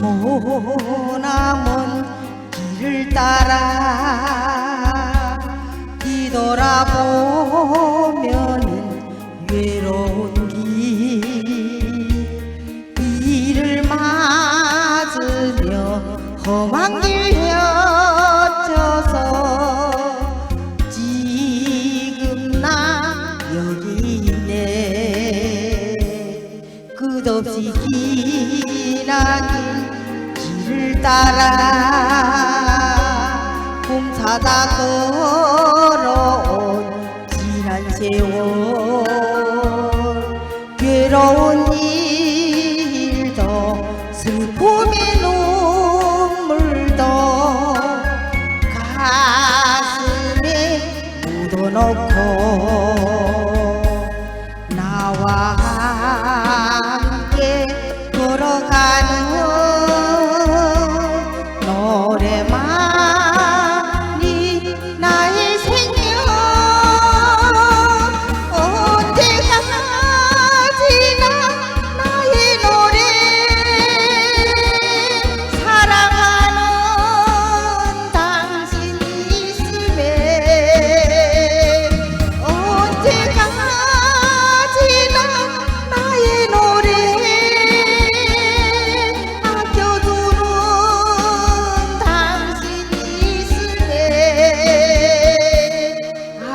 소나먼 길을 따라 뒤돌아보면은 외로운 길. 이를 맞으며 험한 길 헤쳐서 지금 나 여기 있네. 끝없이 길을 따라 꿈 사다 걸어온 지난 세월 괴로운 일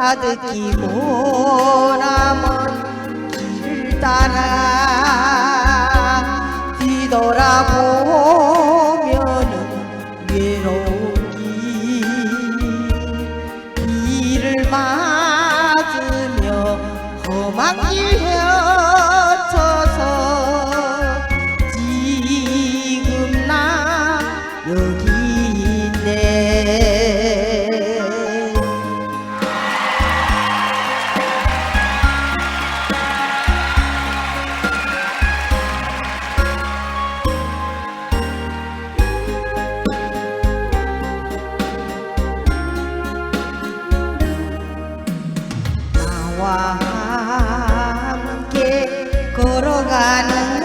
아득히고 남은 길을 따라 뒤돌아보면은 외로운 길 이를 맞으며 험한 길 করো গান।